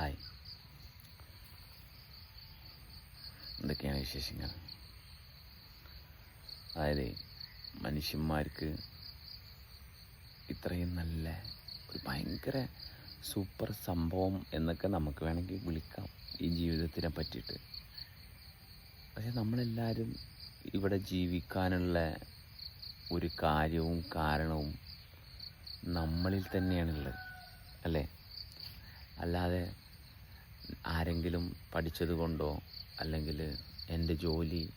Hi. എന്തൊക്കെയാണ് വിശേഷങ്ങൾ? അതായത് മനുഷ്യന്മാർക്ക് ഇത്രയും നല്ല ഒരു ഭയങ്കര സൂപ്പർ സംഭവം എന്നൊക്കെ നമുക്ക് വേണമെങ്കിൽ വിളിക്കാം ഈ ജീവിതത്തിനെ പറ്റിയിട്ട്. പക്ഷെ നമ്മളെല്ലാവരും ഇവിടെ ജീവിക്കാനുള്ള ഒരു കാര്യവും കാരണവും നമ്മളിൽ തന്നെയാണുള്ളത് അല്ലേ? അല്ലാതെ ആരെങ്കിലും പഠിച്ചത് കൊണ്ടോ അല്ലെങ്കിൽ എന്റെ ജോലി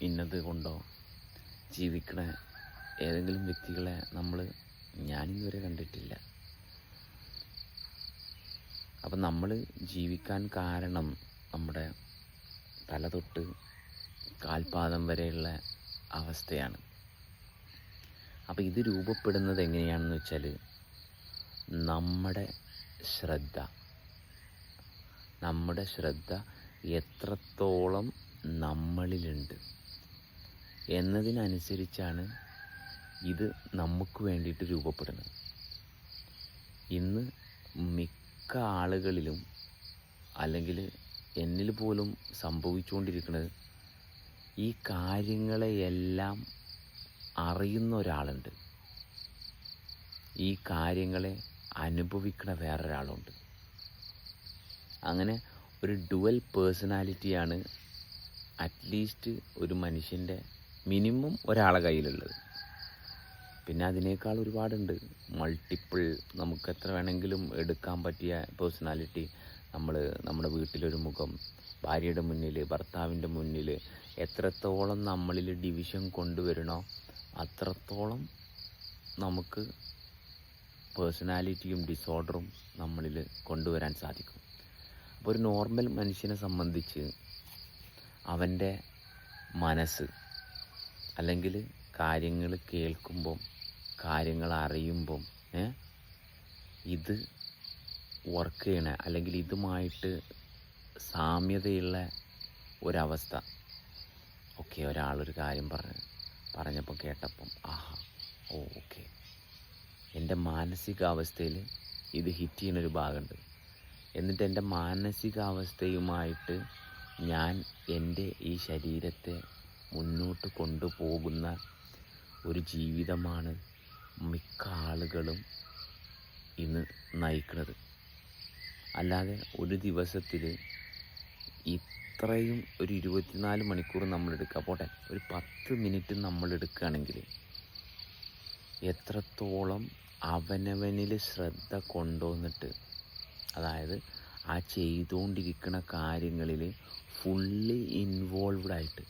ഇന്നത് കൊണ്ടോ ജീവിക്കണ ഏതെങ്കിലും വ്യക്തികളെ നമ്മൾ ഞാനിതുവരെ കണ്ടിട്ടില്ല. അപ്പം നമ്മൾ ജീവിക്കാൻ കാരണം നമ്മുടെ തല തൊട്ട് കാൽപാദം വരെയുള്ള അവസ്ഥയാണ്. അപ്പോൾ ഇത് രൂപപ്പെടുന്നത് എങ്ങനെയാണെന്ന് വെച്ചാൽ നമ്മുടെ ശ്രദ്ധ. നമ്മുടെ ശ്രദ്ധ എത്രത്തോളം നമ്മളിലുണ്ട് എന്നതിനനുസരിച്ചാണ് ഇത് നമുക്ക് വേണ്ടിയിട്ട് രൂപപ്പെടുന്നത്. ഇന്ന് മിക്ക ആളുകളിലും അല്ലെങ്കിൽ എന്നിൽ പോലും സംഭവിച്ചുകൊണ്ടിരിക്കുന്നത് ഈ കാര്യങ്ങളെയെല്ലാം അറിയുന്ന ഒരാളുണ്ട്. ഈ കാര്യങ്ങളെ അനുഭവിക്കണ വേറൊരാളുണ്ട്. അങ്ങനെ ഒരു ഡുവൽ പേഴ്സണാലിറ്റിയാണ് അറ്റ്ലീസ്റ്റ് ഒരു മനുഷ്യന്റെ മിനിമം ഒരാളെ കയ്യിലുള്ളത്. പിന്നെ അതിനേക്കാൾ ഒരുപാടുണ്ട്. മൾട്ടിപ്പിൾ നമുക്ക് എത്ര വേണമെങ്കിലും എടുക്കാൻ പറ്റിയ പേഴ്സണാലിറ്റി നമ്മൾ നമ്മുടെ വീട്ടിലൊരു മുഖം ഭാര്യയുടെ മുന്നിൽ ഭർത്താവിന്റെ മുന്നിൽ എത്രത്തോളം നമ്മളിൽ ഡിവിഷൻ കൊണ്ടുവരണോ അത്രത്തോളം നമുക്ക് പേഴ്സണാലിറ്റിയും ഡിസോർഡറും നമ്മളിൽ കൊണ്ടുവരാൻ സാധിക്കും. അപ്പോൾ ഒരു നോർമൽ മനുഷ്യനെ സംബന്ധിച്ച് അവന്റെ മനസ്സ് അല്ലെങ്കിൽ കാര്യങ്ങൾ കേൾക്കുമ്പം കാര്യങ്ങൾ അറിയുമ്പം ഇത് വർക്ക് ചെയ്യണ അല്ലെങ്കിൽ ഇതുമായിട്ട് സാമ്യതയുള്ള ഒരവസ്ഥ. ഓക്കെ ഒരാളൊരു കാര്യം പറഞ്ഞ് പറഞ്ഞപ്പോൾ കേട്ടപ്പം ആഹാ ഓ ഓക്കെ. എന്റെ മാനസികാവസ്ഥയിൽ ഇത് ഹിറ്റ് ചെയ്യുന്നൊരു ഭാഗമുണ്ട്. എന്നിട്ട് എന്റെ മാനസികാവസ്ഥയുമായിട്ട് ഞാൻ എന്റെ ഈ ശരീരത്തെ മുന്നോട്ട് കൊണ്ടുപോകുന്ന ഒരു ജീവിതമാണ് മിക്ക ആളുകളും ഇന്ന് നയിക്കുന്നത്. അല്ലാതെ ഒരു ദിവസത്തിൽ ഇത്രയും ഒരു ഇരുപത്തിനാല് മണിക്കൂർ നമ്മൾ എടുക്കുക പോട്ടെ ഒരു പത്ത് മിനിറ്റ് നമ്മൾ എടുക്കുകയാണെങ്കിൽ എത്രത്തോളം അവനവനിൽ ശ്രദ്ധ കൊണ്ടുവന്നിട്ട് അതായത് ആ ചെയ്തുകൊണ്ടിരിക്കുന്ന കാര്യങ്ങളിൽ ഫുള്ളി ഇൻവോൾവ്ഡ് ആയിട്ട്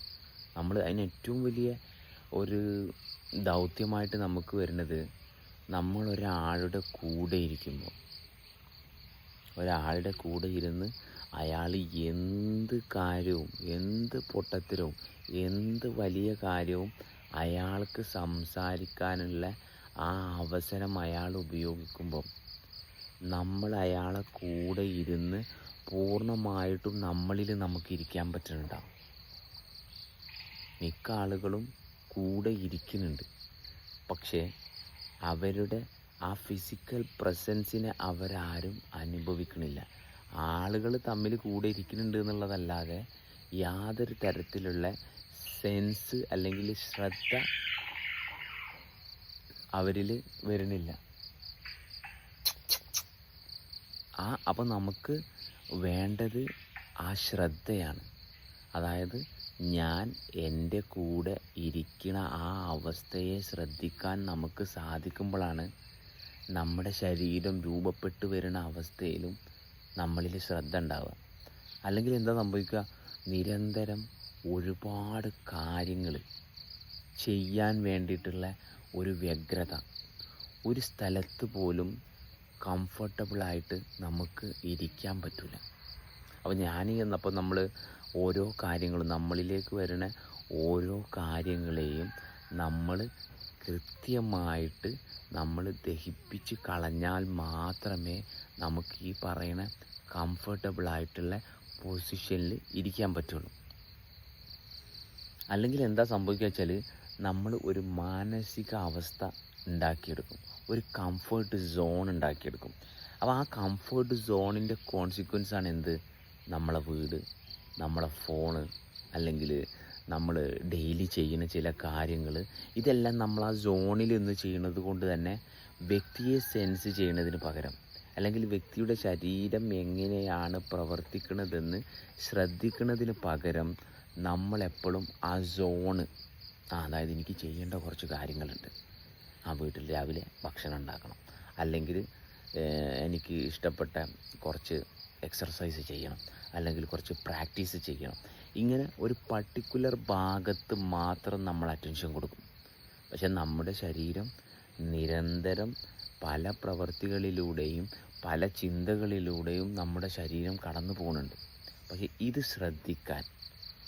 നമ്മൾ അതിന് ഏറ്റവും വലിയ ഒരു ദൗത്യമായിട്ട് നമുക്ക് വരുന്നത് നമ്മൾ ഒരാളുടെ കൂടെ ഇരിക്കുമ്പോൾ. ഒരാളുടെ കൂടെ ഇരുന്ന് അയാൾ എന്ത് കാര്യവും എന്ത് പൊട്ടത്തരവും എന്ത് വലിയ കാര്യവും അയാൾക്ക് സംസാരിക്കാനുള്ള ആ അവസരം അയാൾ ഉപയോഗിക്കുമ്പം നമ്മൾ അയാളെ കൂടെ ഇരുന്ന് പൂർണമായിട്ടും നമ്മളിൽ നമുക്ക് ഇരിക്കാൻ പറ്റുന്നുണ്ടാവും മിക്ക ആളുകളും കൂടെ ഇരിക്കുന്നുണ്ട്. പക്ഷേ അവരുടെ ആ ഫിസിക്കൽ പ്രസൻസിനെ അവരാരും അനുഭവിക്കുന്നില്ല ആളുകൾ തമ്മിൽ കൂടെ ഇരിക്കുന്നുണ്ട് എന്നുള്ളതല്ലാതെ യാതൊരു തരത്തിലുള്ള സെൻസ് അല്ലെങ്കിൽ ശ്രദ്ധ അവരിൽ വരുന്നില്ല. ആ അപ്പോൾ നമുക്ക് വേണ്ടത് ആ ശ്രദ്ധയാണ്. അതായത് ഞാൻ എന്റെ കൂടെ ഇരിക്കുന്ന ആ അവസ്ഥയെ ശ്രദ്ധിക്കാൻ നമുക്ക് സാധിക്കുമ്പോഴാണ് നമ്മുടെ ശരീരം രൂപപ്പെട്ടു വരുന്ന അവസ്ഥയിലും നമ്മളിൽ ശ്രദ്ധ ഉണ്ടാവുക. അല്ലെങ്കിൽ എന്താ സംഭവിക്കുക? നിരന്തരം ഒരുപാട് കാര്യങ്ങൾ ചെയ്യാൻ വേണ്ടിയിട്ടുള്ള ഒരു വ്യഗ്രത. ഒരു സ്ഥലത്ത് പോലും കംഫർട്ടബിളായിട്ട് നമുക്ക് ഇരിക്കാൻ പറ്റില്ല അപ്പോൾ ഞാൻ എന്നപ്പോൾ നമ്മൾ ഓരോ കാര്യങ്ങളും നമ്മളിലേക്ക് വരുന്ന ഓരോ കാര്യങ്ങളെയും നമ്മൾ കൃത്യമായിട്ട് നമ്മൾ ദഹിപ്പിച്ച് കളഞ്ഞാൽ മാത്രമേ നമുക്ക് ഈ പറയുന്ന കംഫർട്ടബിളായിട്ടുള്ള പൊസിഷനിൽ ഇരിക്കാൻ പറ്റുള്ളൂ. അല്ലെങ്കിൽ എന്താ സംഭവിക്കുക വെച്ചാൽ നമ്മൾ ഒരു മാനസിക അവസ്ഥ ഉണ്ടാക്കിയെടുക്കും. ഒരു കംഫേർട്ട് സോൺ ഉണ്ടാക്കിയെടുക്കും. അപ്പോൾ ആ കംഫേർട്ട് സോണിന്റെ കോൺസിക്വൻസ് ആണ് എന്ത്? നമ്മളെ വീട് നമ്മളെ ഫോണ് അല്ലെങ്കിൽ നമ്മൾ ഡെയിലി ചെയ്യുന്ന ചില കാര്യങ്ങൾ. ഇതെല്ലാം നമ്മൾ ആ സോണിൽ നിന്ന് ചെയ്യുന്നത് കൊണ്ട് തന്നെ വ്യക്തിയെ സെൻസ് ചെയ്യുന്നതിന് പകരം അല്ലെങ്കിൽ വ്യക്തിയുടെ ശരീരം എങ്ങനെയാണ് പ്രവർത്തിക്കുന്നതെന്ന് ശ്രദ്ധിക്കുന്നതിന് പകരം നമ്മളെപ്പോഴും ആ സോണ് അതായത് എനിക്ക് ചെയ്യേണ്ട കുറച്ച് കാര്യങ്ങളുണ്ട്. ആ വീട്ടിൽ രാവിലെ ഭക്ഷണം ഉണ്ടാക്കണം. അല്ലെങ്കിൽ എനിക്ക് ഇഷ്ടപ്പെട്ട കുറച്ച് എക്സർസൈസ് ചെയ്യണം. അല്ലെങ്കിൽ കുറച്ച് പ്രാക്ടീസ് ചെയ്യണം. ഇങ്ങനെ ഒരു പർട്ടിക്കുലർ ഭാഗത്ത് മാത്രം നമ്മൾ അറ്റൻഷൻ കൊടുക്കും. പക്ഷെ നമ്മുടെ ശരീരം നിരന്തരം പല പ്രവൃത്തികളിലൂടെയും പല ചിന്തകളിലൂടെയും നമ്മുടെ ശരീരം കടന്നു പോകുന്നുണ്ട്. പക്ഷെ ഇത് ശ്രദ്ധിക്കാൻ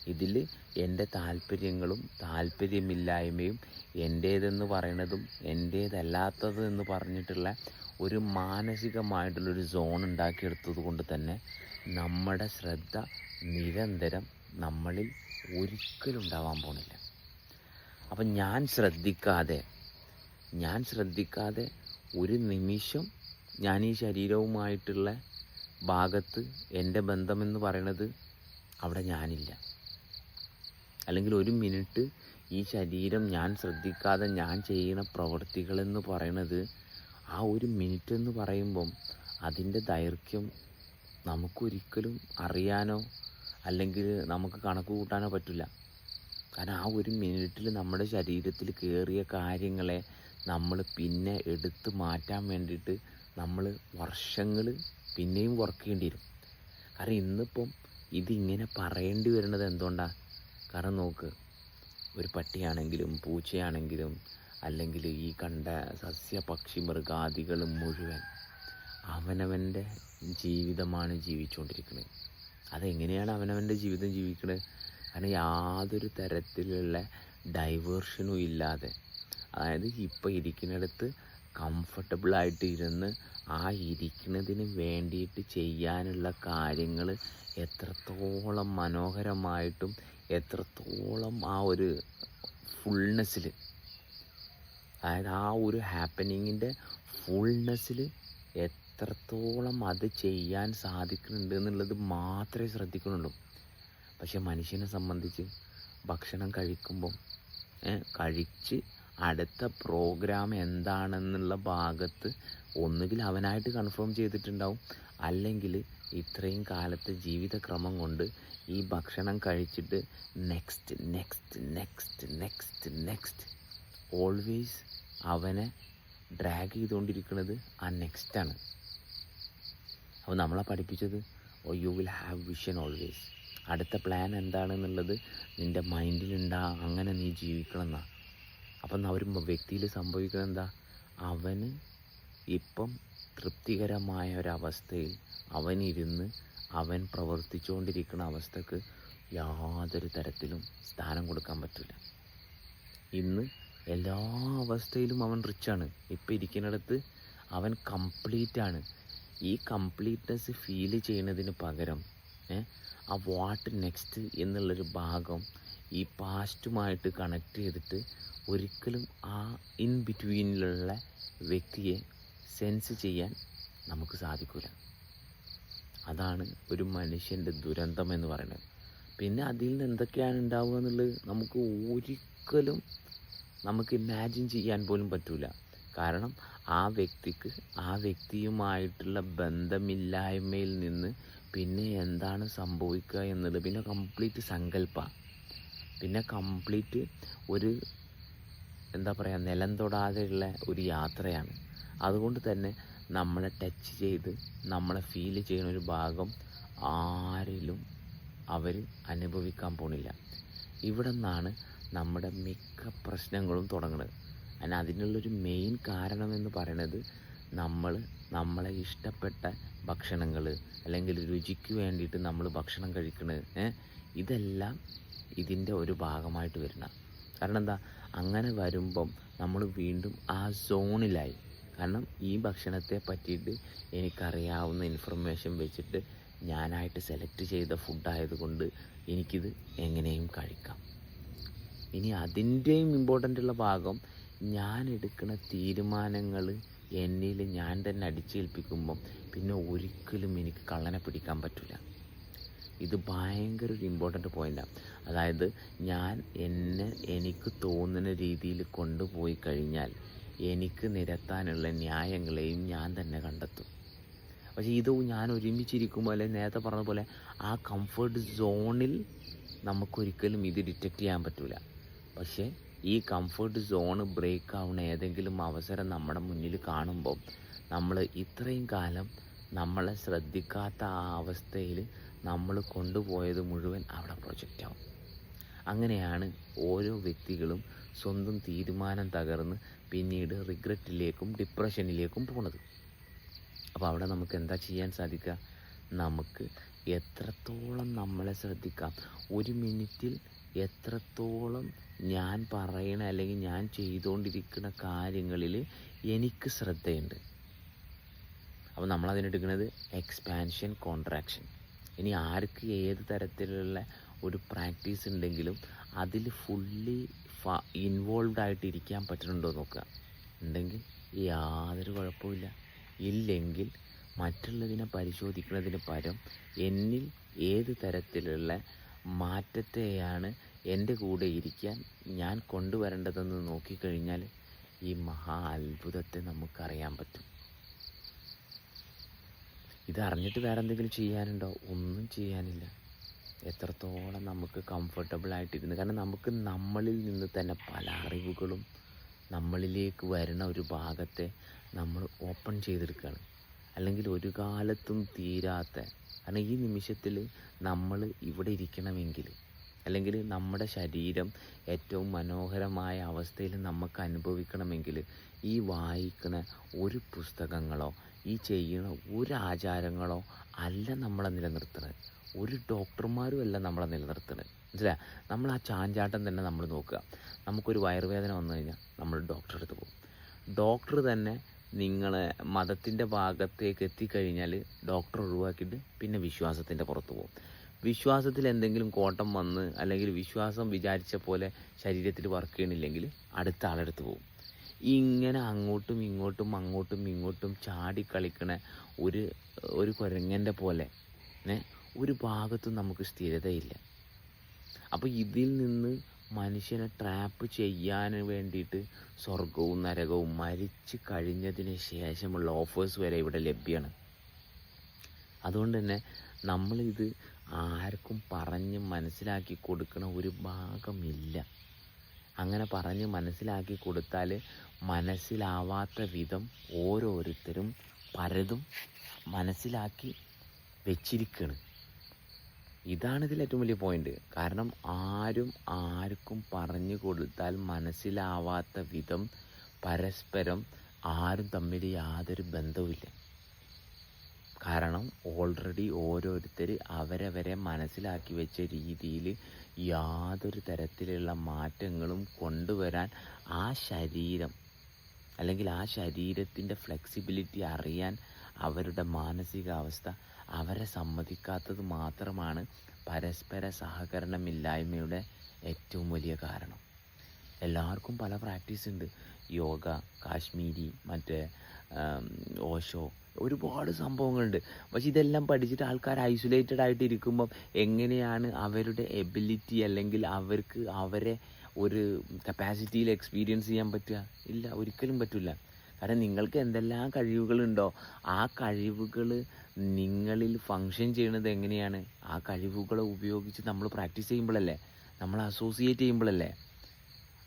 ഇതിൽ എന്റെ താല്പര്യങ്ങളും താല്പര്യമില്ലായ്മയും എന്റേതെന്ന് പറയണതും എന്റേതല്ലാത്തത് എന്ന് പറഞ്ഞിട്ടുള്ള ഒരു മാനസികമായിട്ടുള്ളൊരു സോൺ ഉണ്ടാക്കിയെടുത്തത് കൊണ്ട് തന്നെ നമ്മുടെ ശ്രദ്ധ നിരന്തരം നമ്മളിൽ ഒരിക്കലും ഉണ്ടാവാൻ പോണില്ല. അപ്പം ഞാൻ ശ്രദ്ധിക്കാതെ ഞാൻ ശ്രദ്ധിക്കാതെ ഒരു നിമിഷം ഞാൻ ഈ ശരീരവുമായിട്ടുള്ള ഭാഗത്ത് എന്റെ ബന്ധമെന്ന് പറയണത് അവിടെ ഞാനില്ല. അല്ലെങ്കിൽ ഒരു മിനിറ്റ് ഈ ശരീരം ഞാൻ ശ്രദ്ധിക്കാതെ ഞാൻ ചെയ്യുന്ന പ്രവൃത്തികളെന്ന് പറയണത് ആ ഒരു മിനിറ്റ് എന്ന് പറയുമ്പം അതിന്റെ ദൈർഘ്യം നമുക്കൊരിക്കലും അറിയാനോ അല്ലെങ്കിൽ നമുക്ക് കണക്ക് കൂട്ടാനോ പറ്റില്ല. കാരണം ആ ഒരു മിനിറ്റിൽ നമ്മുടെ ശരീരത്തിൽ കയറിയ കാര്യങ്ങളെ നമ്മൾ പിന്നെ എടുത്ത് മാറ്റാൻ വേണ്ടിയിട്ട് നമ്മൾ വർഷങ്ങൾ പിന്നെയും വർക്ക് ചെയ്യേണ്ടി വരും. കാരണം ഇന്നിപ്പം ഇതിങ്ങനെ പറയേണ്ടി വരുന്നത് എന്തുകൊണ്ടാണ് കാരണം നോക്ക് ഒരു പട്ടിയാണെങ്കിലും പൂച്ചയാണെങ്കിലും അല്ലെങ്കിൽ ഈ കണ്ട സസ്യ പക്ഷി മൃഗാദികൾ മുഴുവൻ അവനവന്റെ ജീവിതമാണ് ജീവിച്ചുകൊണ്ടിരിക്കുന്നത്. അതെങ്ങനെയാണ് അവനവന്റെ ജീവിതം ജീവിക്കുന്നത് കാരണം യാതൊരു തരത്തിലുള്ള ഡൈവേർഷനും ഇല്ലാതെ അതായത് ഇപ്പോൾ ഇരിക്കുന്നിടത്ത് കംഫർട്ടബിളായിട്ട് ഇരുന്ന് ആ ഇരിക്കുന്നതിന് വേണ്ടിയിട്ട് ചെയ്യാനുള്ള കാര്യങ്ങൾ എത്രത്തോളം മനോഹരമായിട്ടും എത്രത്തോളം ആ ഒരു ഫുൾനെസ്സിൽ അതായത് ആ ഒരു ഹാപ്പനിങ്ങിന്റെ ഫുൾനെസ്സിൽ എത്രത്തോളം അത് ചെയ്യാൻ സാധിക്കുന്നുണ്ട് എന്നുള്ളത് മാത്രമേ ശ്രദ്ധിക്കുന്നുള്ളൂ. പക്ഷെ മനുഷ്യനെ സംബന്ധിച്ച് ഭക്ഷണം കഴിക്കുമ്പം കഴിച്ച് അടുത്ത പ്രോഗ്രാം എന്താണെന്നുള്ള ഭാഗത്ത് ഒന്നുകിൽ അവനായിട്ട് കൺഫേം ചെയ്തിട്ടുണ്ടാവും അല്ലെങ്കിൽ ഇത്രയും കാലത്തെ ജീവിതക്രമം കൊണ്ട് ഈ ഭക്ഷണം കഴിച്ചിട്ട് next next next next next always അവനെ ഡ്രാഗ് ചെയ്തുകൊണ്ടിരിക്കുന്നത് ആ നെക്സ്റ്റാണ് അപ്പോൾ നമ്മളെ പഠിപ്പിച്ചത് ഓ you will have vision always അടുത്ത പ്ലാൻ എന്താണെന്നുള്ളത് നിന്റെ മൈൻഡിലുണ്ടാ അങ്ങനെ നീ ജീവിക്കണം എന്നാ അപ്പം ഒരു വ്യക്തിയിൽ സംഭവിക്കുന്നത് എന്താ? അവന് ഇപ്പം തൃപ്തികരമായ ഒരവസ്ഥയിൽ അവനിരുന്ന് അവൻ പ്രവർത്തിച്ചുകൊണ്ടിരിക്കുന്ന അവസ്ഥക്ക് യാതൊരു തരത്തിലും സ്ഥാനം കൊടുക്കാൻ പറ്റില്ല. ഇന്ന് എല്ലാ അവസ്ഥയിലും അവൻ റിച്ചാണ്. ഇപ്പം ഇരിക്കുന്നിടത്ത് അവൻ കംപ്ലീറ്റ് ആണ് ഈ കംപ്ലീറ്റ്നെസ് ഫീൽ ചെയ്യുന്നതിന് പകരം ആ വാട്ട് നെക്സ്റ്റ് എന്നുള്ളൊരു ഭാഗം ഈ പാസ്റ്റുമായിട്ട് കണക്ട് ചെയ്തിട്ട് ഒരിക്കലും ആ ഇൻ ബിറ്റ്വീനിലുള്ള വ്യക്തിയെ സെൻസ് ചെയ്യാൻ നമുക്ക് സാധിക്കില്ല അതാണ് ഒരു മനുഷ്യന്റെ ദുരന്തം എന്ന് പറയുന്നത്. പിന്നെ അതിൽ നിന്ന് എന്തൊക്കെയാണ് ഉണ്ടാവുക എന്നുള്ളത് നമുക്ക് ഒരിക്കലും നമുക്ക് ഇമാജിൻ ചെയ്യാൻ പോലും പറ്റില്ല കാരണം ആ വ്യക്തിക്ക് ആ വ്യക്തിയുമായിട്ടുള്ള ബന്ധമില്ലായ്മയിൽ നിന്ന് പിന്നെ എന്താണ് സംഭവിക്കുക എന്നുള്ളത് പിന്നെ കംപ്ലീറ്റ് സങ്കല്പ. പിന്നെ കംപ്ലീറ്റ് ഒരു എന്താ പറയുക നിലം തൊടാതെയുള്ള ഒരു യാത്രയാണ്. അതുകൊണ്ട് തന്നെ നമ്മളെ ടച്ച് ചെയ്ത് നമ്മളെ ഫീൽ ചെയ്യുന്ന ഒരു ഭാഗം ആരിലും അവർ അനുഭവിക്കാൻ പോണില്ല. ഇവിടെ നിന്നാണ് നമ്മുടെ മിക്ക പ്രശ്നങ്ങളും തുടങ്ങുന്നത് അതിന് അതിനുള്ളൊരു മെയിൻ കാരണം എന്ന് പറയുന്നത് നമ്മൾ നമ്മളെ ഇഷ്ടപ്പെട്ട ഭക്ഷണങ്ങൾ അല്ലെങ്കിൽ രുചിക്ക് വേണ്ടിയിട്ട് നമ്മൾ ഭക്ഷണം കഴിക്കുന്നത് ഇതെല്ലാം ഇതിന്റെ ഒരു ഭാഗമായിട്ട് വരുന്ന. കാരണം എന്താ? അങ്ങനെ വരുമ്പം നമ്മൾ വീണ്ടും ആ സോണിലായി കാരണം ഈ ഭക്ഷണത്തെ പറ്റിയിട്ട് എനിക്കറിയാവുന്ന ഇൻഫർമേഷൻ വെച്ചിട്ട് ഞാനായിട്ട് സെലക്ട് ചെയ്ത ഫുഡായതുകൊണ്ട് എനിക്കിത് എങ്ങനെയും കഴിക്കാം. ഇനി അതിന്റെയും ഇമ്പോർട്ടന്റ് ഉള്ള ഭാഗം ഞാൻ എടുക്കുന്ന തീരുമാനങ്ങൾ എന്നിൽ ഞാൻ തന്നെ അടിച്ചേൽപ്പിക്കുമ്പം പിന്നെ ഒരിക്കലും എനിക്ക് കള്ളനെ പിടിക്കാൻ പറ്റില്ല ഇത് ഭയങ്കര ഒരു ഇമ്പോർട്ടന്റ് പോയിന്റാണ് അതായത് ഞാൻ എന്നെ എനിക്ക് തോന്നുന്ന രീതിയിൽ കൊണ്ടുപോയി കഴിഞ്ഞാൽ എനിക്ക് നിരത്താനുള്ള ന്യായങ്ങളെയും ഞാൻ തന്നെ കണ്ടെത്തും. പക്ഷേ ഇത് ഞാൻ ഒരുമിച്ചിരിക്കുമ്പോൾ അല്ലെങ്കിൽ നേരത്തെ പറഞ്ഞ പോലെ ആ കംഫർട്ട് സോണിൽ നമുക്കൊരിക്കലും ഇത് ഡിറ്റക്റ്റ് ചെയ്യാൻ പറ്റില്ല പക്ഷേ ഈ കംഫർട്ട് സോണ് ബ്രേക്ക് ആവുന്ന ഏതെങ്കിലും അവസരം നമ്മുടെ മുന്നിൽ കാണുമ്പോൾ നമ്മൾ ഇത്രയും കാലം നമ്മളെ ശ്രദ്ധിക്കാത്ത ആ അവസ്ഥയിൽ നമ്മൾ കൊണ്ടുപോയത് മുഴുവൻ അവിടെ പ്രൊജക്റ്റ് ആവും. അങ്ങനെയാണ് ഓരോ വ്യക്തികളും സ്വന്തം തീരുമാനം തകർന്ന് പിന്നീട് റിഗ്രറ്റിലേക്കും ഡിപ്രഷനിലേക്കും പോണത്. അപ്പോൾ അവിടെ നമുക്ക് എന്താ ചെയ്യാൻ സാധിക്കുക നമുക്ക് എത്രത്തോളം നമ്മളെ ശ്രദ്ധിക്കാം? ഒരു മിനിറ്റിൽ എത്രത്തോളം ഞാൻ പറയണ അല്ലെങ്കിൽ ഞാൻ ചെയ്തുകൊണ്ടിരിക്കുന്ന കാര്യങ്ങളിൽ എനിക്ക് ശ്രദ്ധയുണ്ട്. അപ്പോൾ നമ്മളതിനെടുക്കുന്നത് എക്സ്പാൻഷൻ കോൺട്രാക്ഷൻ ഇനി ആർക്ക് ഏത് തരത്തിലുള്ള ഒരു പ്രാക്ടീസ് ഉണ്ടെങ്കിലും അതിൽ ഫുള്ളി ഇൻവോൾവ് ആയിട്ട് ഇരിക്കാൻ പറ്റുന്നുണ്ടോ നോക്കുക. ഉണ്ടെങ്കിൽ യാതൊരു കുഴപ്പമില്ല ഇല്ലെങ്കിൽ മറ്റുള്ളതിനെ പരിശോധിക്കുന്നതിന് പരം എന്നിൽ ഏത് തരത്തിലുള്ള മാറ്റത്തെയാണ് എന്റെ കൂടെ ഇരിക്കാൻ ഞാൻ കൊണ്ടുവരേണ്ടതെന്ന് നോക്കിക്കഴിഞ്ഞാൽ ഈ മഹാ അത്ഭുതത്തെ നമുക്കറിയാൻ പറ്റും. ഇതറിഞ്ഞിട്ട് അറിഞ്ഞിട്ട് വേറെ എന്തെങ്കിലും ചെയ്യാനുണ്ടോ? ഒന്നും ചെയ്യാനില്ല. എത്രത്തോളം നമുക്ക് കംഫർട്ടബിൾ ആയിട്ടിരുന്നു കാരണം നമുക്ക് നമ്മളിൽ നിന്ന് തന്നെ പല അറിവുകളും നമ്മളിലേക്ക് വരുന്ന ഒരു ഭാഗത്തെ നമ്മൾ ഓപ്പൺ ചെയ്തെടുക്കുകയാണ്. അല്ലെങ്കിൽ ഒരു കാലത്തും തീരാത്ത കാരണം ഈ നിമിഷത്തിൽ നമ്മൾ ഇവിടെ ഇരിക്കണമെങ്കിൽ അല്ലെങ്കിൽ നമ്മുടെ ശരീരം ഏറ്റവും മനോഹരമായ അവസ്ഥയിൽ നമുക്ക് അനുഭവിക്കണമെങ്കിൽ ഈ വായിക്കുന്ന ഒരു പുസ്തകങ്ങളോ ഈ ചെയ്യുന്ന ഒരു ആചാരങ്ങളോ അല്ല നമ്മളെ നിലനിർത്തുന്നത്. ഒരു ഡോക്ടർമാരും അല്ല നമ്മളെ നിലനിർത്തുന്നത്. മനസ്സിലാ നമ്മൾ ആ ചാഞ്ചാട്ടം തന്നെ നമ്മൾ നോക്കുക. നമുക്കൊരു വയറുവേദന വന്നു കഴിഞ്ഞാൽ നമ്മൾ ഡോക്ടറെ അടുത്ത് പോകും. ഡോക്ടർ തന്നെ നിങ്ങളെ മതത്തിന്റെ ഭാഗത്തേക്ക് എത്തിക്കഴിഞ്ഞാൽ ഡോക്ടർ ഒഴിവാക്കിയിട്ട് പിന്നെ വിശ്വാസത്തിന്റെ പുറത്ത് പോകും. വിശ്വാസത്തിൽ എന്തെങ്കിലും കോട്ടം വന്ന് അല്ലെങ്കിൽ വിശ്വാസം വിചാരിച്ച പോലെ ശരീരത്തിൽ വർക്ക് ചെയ്യണില്ലെങ്കിൽ അടുത്ത ആളെടുത്ത് പോകും. ഇങ്ങനെ അങ്ങോട്ടും ഇങ്ങോട്ടും അങ്ങോട്ടും ഇങ്ങോട്ടും ചാടി കളിക്കണ ഒരു ഒരു കുരങ്ങന്റെ പോലെ ഒരു ഭാഗത്തും നമുക്ക് സ്ഥിരതയില്ല. അപ്പോൾ ഇതിൽ നിന്ന് മനുഷ്യനെ ട്രാപ്പ് ചെയ്യാൻ വേണ്ടിയിട്ട് സ്വർഗവും നരകവും മരിച്ച് കഴിഞ്ഞതിന് ശേഷമുള്ള ഓഫേഴ്സ് വരെ ഇവിടെ ലഭ്യമാണ് അതുകൊണ്ട് തന്നെ നമ്മളിത് ആർക്കും പറഞ്ഞ് മനസ്സിലാക്കി കൊടുക്കണ ഒരു ഭാഗമില്ല. അങ്ങനെ പറഞ്ഞ് മനസ്സിലാക്കി കൊടുത്താൽ മനസ്സിലാവാത്ത വിധം ഓരോരുത്തരും പലതും മനസ്സിലാക്കി വെച്ചിരിക്കണം. ഇതാണ് ഇതിൽ ഏറ്റവും വലിയ പോയിന്റ് കാരണം ആരും ആർക്കും പറഞ്ഞു കൊടുത്താൽ മനസ്സിലാവാത്ത വിധം പരസ്പരം ആരും തമ്മിൽ യാതൊരു ബന്ധവുമില്ല. കാരണം ഓൾറെഡി ഓരോരുത്തർ അവരവരെ മനസ്സിലാക്കി വെച്ച രീതിയിൽ യാതൊരു തരത്തിലുള്ള മാറ്റങ്ങളും കൊണ്ടുവരാൻ ആ ശരീരം അല്ലെങ്കിൽ ആ ശരീരത്തിന്റെ ഫ്ലെക്സിബിലിറ്റി അറിയാൻ അവരുടെ മാനസികാവസ്ഥ അവരെ സമ്മതിക്കാത്തത് മാത്രമാണ് പരസ്പര സഹകരണമില്ലായ്മയുടെ ഏറ്റവും വലിയ കാരണം. എല്ലാവർക്കും പല പ്രാക്ടീസ് ഉണ്ട്. യോഗ കാശ്മീരി മറ്റേ ഓഷോ ഒരുപാട് സംഭവങ്ങളുണ്ട്. പക്ഷെ ഇതെല്ലാം പഠിച്ചിട്ട് ആൾക്കാർ ഐസൊലേറ്റഡ് ആയിട്ട് ഇരിക്കുമ്പം എങ്ങനെയാണ് അവരുടെ എബിലിറ്റി അല്ലെങ്കിൽ അവർക്ക് അവരെ ഒരു കപ്പാസിറ്റിയിൽ എക്സ്പീരിയൻസ് ചെയ്യാൻ പറ്റുക? ഇല്ല ഒരിക്കലും പറ്റില്ല കാരണം നിങ്ങൾക്ക് എന്തെല്ലാം കഴിവുകളുണ്ടോ ആ കഴിവുകൾ നിങ്ങളിൽ ഫങ്ഷൻ ചെയ്യുന്നത് എങ്ങനെയാണ്? ആ കഴിവുകളെ ഉപയോഗിച്ച് നമ്മൾ പ്രാക്ടീസ് ചെയ്യുമ്പോഴല്ലേ? നമ്മൾ അസോസിയേറ്റ് ചെയ്യുമ്പോഴല്ലേ?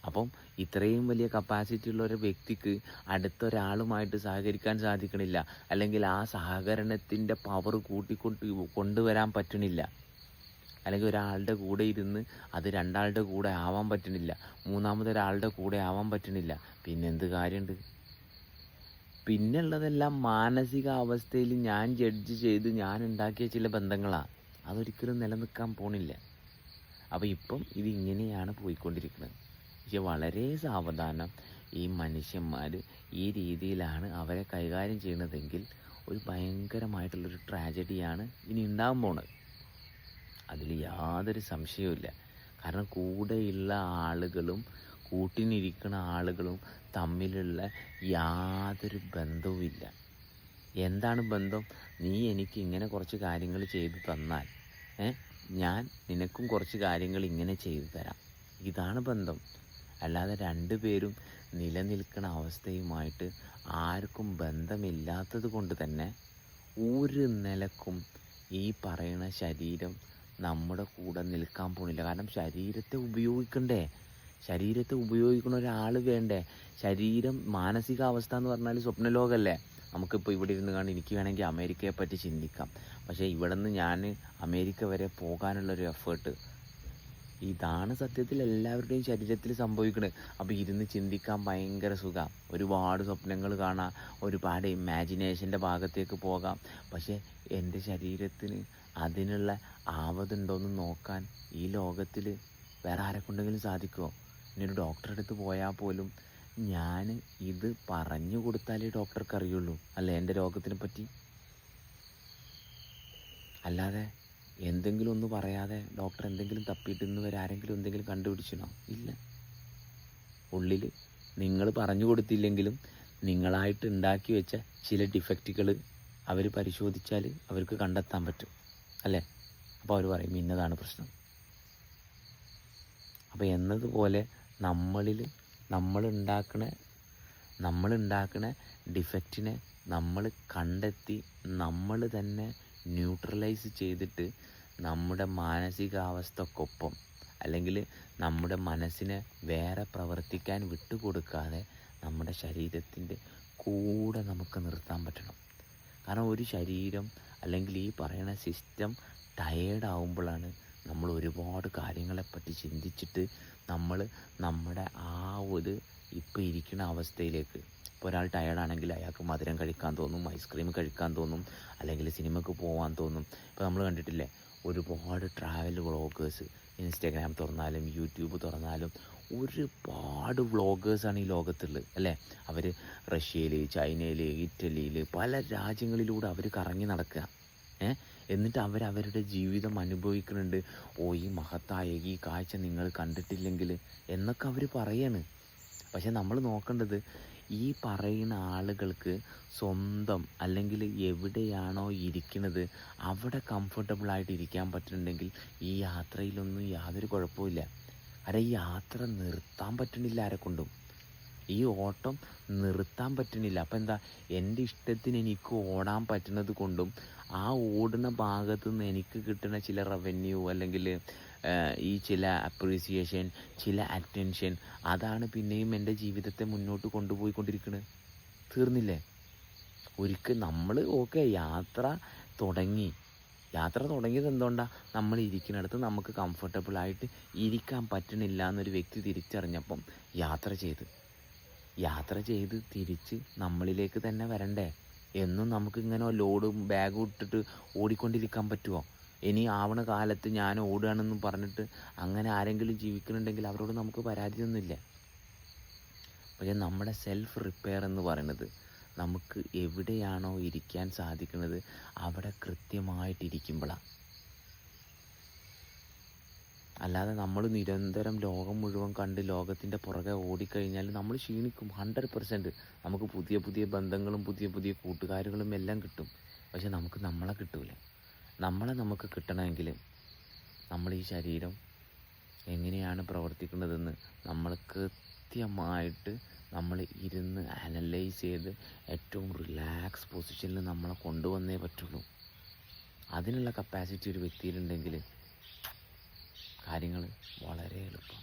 അപ്പം ഇത്രയും വലിയ കപ്പാസിറ്റി ഉള്ള ഒരു വ്യക്തിക്ക് അടുത്തൊരാളുമായിട്ട് സഹകരിക്കാൻ സാധിക്കണില്ല. അല്ലെങ്കിൽ ആ സഹകരണത്തിന്റെ പവർ കൂട്ടിക്കൊണ്ട് കൊണ്ടുവരാൻ പറ്റണില്ല. അല്ലെങ്കിൽ ഒരാളുടെ കൂടെ ഇരുന്ന് അത് രണ്ടാളുടെ കൂടെ ആവാൻ പറ്റണില്ല. മൂന്നാമതൊരാളുടെ കൂടെ ആവാൻ പറ്റണില്ല. പിന്നെ എന്ത് കാര്യമുണ്ട് പിന്നെ ഉള്ളതെല്ലാം മാനസിക അവസ്ഥയിൽ ഞാൻ ജഡ്ജ് ചെയ്ത് ഞാൻ ഉണ്ടാക്കിയ ചില ബന്ധങ്ങളാണ് അതൊരിക്കലും നിലനിൽക്കാൻ പോണില്ല. അപ്പോൾ ഇപ്പം ഇതിങ്ങനെയാണ് പോയിക്കൊണ്ടിരിക്കുന്നത്. പക്ഷെ വളരെ സാവധാനം ഈ മനുഷ്യന്മാർ ഈ രീതിയിലാണ് അവരെ കൈകാര്യം ചെയ്യുന്നതെങ്കിൽ ഒരു ഭയങ്കരമായിട്ടുള്ളൊരു ട്രാജഡിയാണ് ഇനി ഉണ്ടാകാൻ പോണത്. അതിൽ യാതൊരു സംശയവുമില്ല. കാരണം കൂടെയുള്ള ആളുകളും കൂട്ടിനിരിക്കുന്ന ആളുകളും തമ്മിലുള്ള യാതൊരു ബന്ധവുമില്ല. എന്താണ് ബന്ധം? നീ എനിക്ക് ഇങ്ങനെ കുറച്ച് കാര്യങ്ങൾ ചെയ്തു തന്നാൽ ഞാൻ നിനക്കും കുറച്ച് കാര്യങ്ങൾ ഇങ്ങനെ ചെയ്തു തരാം. ഇതാണ് ബന്ധം. അല്ലാതെ രണ്ടുപേരും നിലനിൽക്കുന്ന അവസ്ഥയുമായിട്ട് ആർക്കും ബന്ധമില്ലാത്തത് കൊണ്ട് തന്നെ ഒരു നിലക്കും ഈ പറയുന്ന ശരീരം നമ്മുടെ കൂടെ നിൽക്കാൻ പോണില്ല. കാരണം ശരീരത്തെ ഉപയോഗിക്കണ്ടേ? ശരീരത്തെ ഉപയോഗിക്കുന്ന ഒരാൾ വേണ്ടേ? ശരീരം മാനസികാവസ്ഥ എന്ന് പറഞ്ഞാൽ സ്വപ്നലോകമല്ലേ നമുക്കിപ്പോൾ ഇവിടെ ഇരുന്ന് കാണും എനിക്ക് വേണമെങ്കിൽ അമേരിക്കയെ പറ്റി ചിന്തിക്കാം. പക്ഷേ ഇവിടെ നിന്ന് ഞാൻ അമേരിക്ക വരെ പോകാനുള്ളൊരു എഫേർട്ട് ഇതാണ് സത്യത്തിൽ എല്ലാവരുടെയും ശരീരത്തിൽ സംഭവിക്കുന്നത് അപ്പോൾ ഇരുന്ന് ചിന്തിക്കാൻ ഭയങ്കര സുഖം. ഒരുപാട് സ്വപ്നങ്ങൾ കാണാം. ഒരുപാട് ഇമാജിനേഷന്റെ ഭാഗത്തേക്ക് പോകാം. പക്ഷേ എന്റെ ശരീരത്തിന് അതിനുള്ള ആവതുണ്ടോയെന്ന് നോക്കാൻ ഈ ലോകത്തിൽ വേറെ ആരെക്കൊണ്ടെങ്കിലും സാധിക്കുമോ ഇനി ഒരു ഡോക്ടറെ അടുത്ത് പോയാൽ പോലും ഞാൻ ഇത് പറഞ്ഞു കൊടുത്താലേ ഡോക്ടർക്ക് അറിയുള്ളൂ. അല്ലേ? എന്റെ രോഗത്തിനെ പറ്റി. അല്ലാതെ എന്തെങ്കിലും ഒന്ന് പറയാതെ ഡോക്ടർ എന്തെങ്കിലും തപ്പിയിട്ട് ഇന്ന് വരെ ആരെങ്കിലും എന്തെങ്കിലും കണ്ടുപിടിച്ചിനോ ഇല്ല. ഉള്ളിൽ നിങ്ങൾ പറഞ്ഞു കൊടുത്തില്ലെങ്കിലും നിങ്ങളായിട്ട് ഉണ്ടാക്കി വെച്ച ചില ഡിഫക്റ്റുകൾ അവർ പരിശോധിച്ചാൽ അവർക്ക് കണ്ടെത്താൻ പറ്റും. അല്ലേ? അപ്പോൾ അവർ പറയും ഇന്നതാണ് പ്രശ്നം. അപ്പോൾ എന്നതുപോലെ നമ്മളിൽ നമ്മളുണ്ടാക്കണ നമ്മളുണ്ടാക്കണ ഡിഫക്റ്റിനെ നമ്മൾ കണ്ടെത്തി നമ്മൾ തന്നെ ന്യൂട്രലൈസ് ചെയ്തിട്ട് നമ്മുടെ മാനസികാവസ്ഥക്കൊപ്പം അല്ലെങ്കിൽ നമ്മുടെ മനസ്സിനെ വേറെ പ്രവർത്തിക്കാൻ വിട്ടുകൊടുക്കാതെ നമ്മുടെ ശരീരത്തിന്റെ കൂടെ നമുക്ക് നിർത്താൻ പറ്റണം. കാരണം ഒരു ശരീരം അല്ലെങ്കിൽ ഈ പറയുന്ന സിസ്റ്റം ടയേർഡ് ആവുമ്പോഴാണ് നമ്മൾ ഒരുപാട് കാര്യങ്ങളെപ്പറ്റി ചിന്തിച്ചിട്ട് നമ്മൾ നമ്മുടെ ആ ഒരു ഇപ്പോൾ ഇരിക്കുന്ന അവസ്ഥയിലേക്ക് ഇപ്പോൾ ഒരാൾ ടയേർഡാണെങ്കിൽ അയാൾക്ക് മധുരം കഴിക്കാൻ തോന്നും ഐസ്ക്രീം കഴിക്കാൻ തോന്നും അല്ലെങ്കിൽ സിനിമയ്ക്ക് പോകാൻ തോന്നും. ഇപ്പോൾ നമ്മൾ കണ്ടിട്ടില്ലേ? ഒരുപാട് ട്രാവൽ വ്ളോഗേഴ്സ് ഇൻസ്റ്റാഗ്രാം തുറന്നാലും യൂട്യൂബ് തുറന്നാലും ഒരുപാട് വ്ളോഗേഴ്സാണ് ഈ ലോകത്തുള്ളത് അല്ലേ? അവർ റഷ്യയിൽ ചൈനയിൽ ഇറ്റലിയിൽ പല രാജ്യങ്ങളിലൂടെ അവർ കറങ്ങി നടക്കുക. ഏഹ് എന്നിട്ട് അവർ അവരുടെ ജീവിതം അനുഭവിക്കുന്നുണ്ട്. ഓ ഈ മഹത്തായ ഈ കാഴ്ച നിങ്ങൾ കണ്ടിട്ടില്ലെങ്കിൽ എന്നൊക്കെ അവർ പറയാണ്. പക്ഷെ നമ്മൾ നോക്കേണ്ടത് ഈ പറയുന്ന ആളുകൾക്ക് സ്വന്തം അല്ലെങ്കിൽ എവിടെയാണോ ഇരിക്കുന്നത് അവിടെ കംഫർട്ടബിളായിട്ട് ഇരിക്കാൻ പറ്റുന്നുണ്ടെങ്കിൽ ഈ യാത്രയിലൊന്നും യാതൊരു കുഴപ്പമില്ല അരെ ഈ യാത്ര നിർത്താൻ പറ്റുന്നില്ല ആരെക്കൊണ്ടും ഈ ഓട്ടം നിർത്താൻ പറ്റുന്നില്ല. അപ്പം എന്താ? എന്റെ ഇഷ്ടത്തിന് എനിക്ക് ഓടാൻ പറ്റുന്നത് കൊണ്ടും ആ ഓടുന്ന ഭാഗത്തു നിന്ന് എനിക്ക് കിട്ടുന്ന ചില റവന്യൂ അല്ലെങ്കിൽ ഈ ചില അപ്രീസിയേഷൻ ചില അറ്റൻഷൻ അതാണ് പിന്നെയും എന്റെ ജീവിതത്തെ മുന്നോട്ട് കൊണ്ടുപോയിക്കൊണ്ടിരിക്കുന്നത് തീർന്നില്ലേ? ഒരിക്കൽ നമ്മൾ ഓക്കെ യാത്ര തുടങ്ങി. യാത്ര തുടങ്ങിയത് എന്തുകൊണ്ടാണ് നമ്മൾ ഇരിക്കുന്നിടത്ത് നമുക്ക് കംഫർട്ടബിൾ ആയിട്ട് ഇരിക്കാൻ പറ്റണില്ല എന്നൊരു വ്യക്തി തിരിച്ചറിഞ്ഞപ്പം യാത്ര ചെയ്ത്. യാത്ര ചെയ്ത് തിരിച്ച് നമ്മളിലേക്ക് തന്നെ വരണ്ടേ? എന്നും നമുക്കിങ്ങനെ ലോഡും ബാഗും ഇട്ടിട്ട് ഓടിക്കൊണ്ടിരിക്കാൻ പറ്റുമോ ഇനി ആവണ കാലത്ത് ഞാൻ ഓടുകയാണെന്ന് പറഞ്ഞിട്ട് അങ്ങനെ ആരെങ്കിലും ജീവിക്കുന്നുണ്ടെങ്കിൽ അവരോട് നമുക്ക് പരാതിയൊന്നുമില്ല. പക്ഷേ നമ്മുടെ സെൽഫ് റിപ്പയർ എന്ന് പറയുന്നത് നമുക്ക് എവിടെയാണോ ഇരിക്കാൻ സാധിക്കുന്നത് അവിടെ കൃത്യമായിട്ടിരിക്കുമ്പോഴാണ് അല്ലാതെ നമ്മൾ നിരന്തരം ലോകം മുഴുവൻ കണ്ട് ലോകത്തിന്റെ പുറകെ ഓടിക്കഴിഞ്ഞാൽ നമ്മൾ ക്ഷീണിക്കും. ഹൺഡ്രഡ് പെർസെന്റ് നമുക്ക് പുതിയ പുതിയ ബന്ധങ്ങളും പുതിയ പുതിയ കൂട്ടുകാരുകളും എല്ലാം കിട്ടും. പക്ഷെ നമുക്ക് നമ്മളെ കിട്ടൂല. നമ്മളെ നമുക്ക് കിട്ടണമെങ്കിൽ നമ്മൾ ഈ ശരീരം എങ്ങനെയാണ് പ്രവർത്തിക്കുന്നതെന്ന് നമ്മൾ കൃത്യമായിട്ട് നമ്മൾ ഇരുന്ന് അനലൈസ് ചെയ്ത് ഏറ്റവും റിലാക്സ് പൊസിഷനിൽ നമ്മളെ കൊണ്ടുവന്നേ പറ്റുള്ളൂ. അതിനുള്ള കപ്പാസിറ്റി ഒരു വ്യക്തിയിലുണ്ടെങ്കിൽ കാര്യങ്ങൾ വളരെ എളുപ്പം.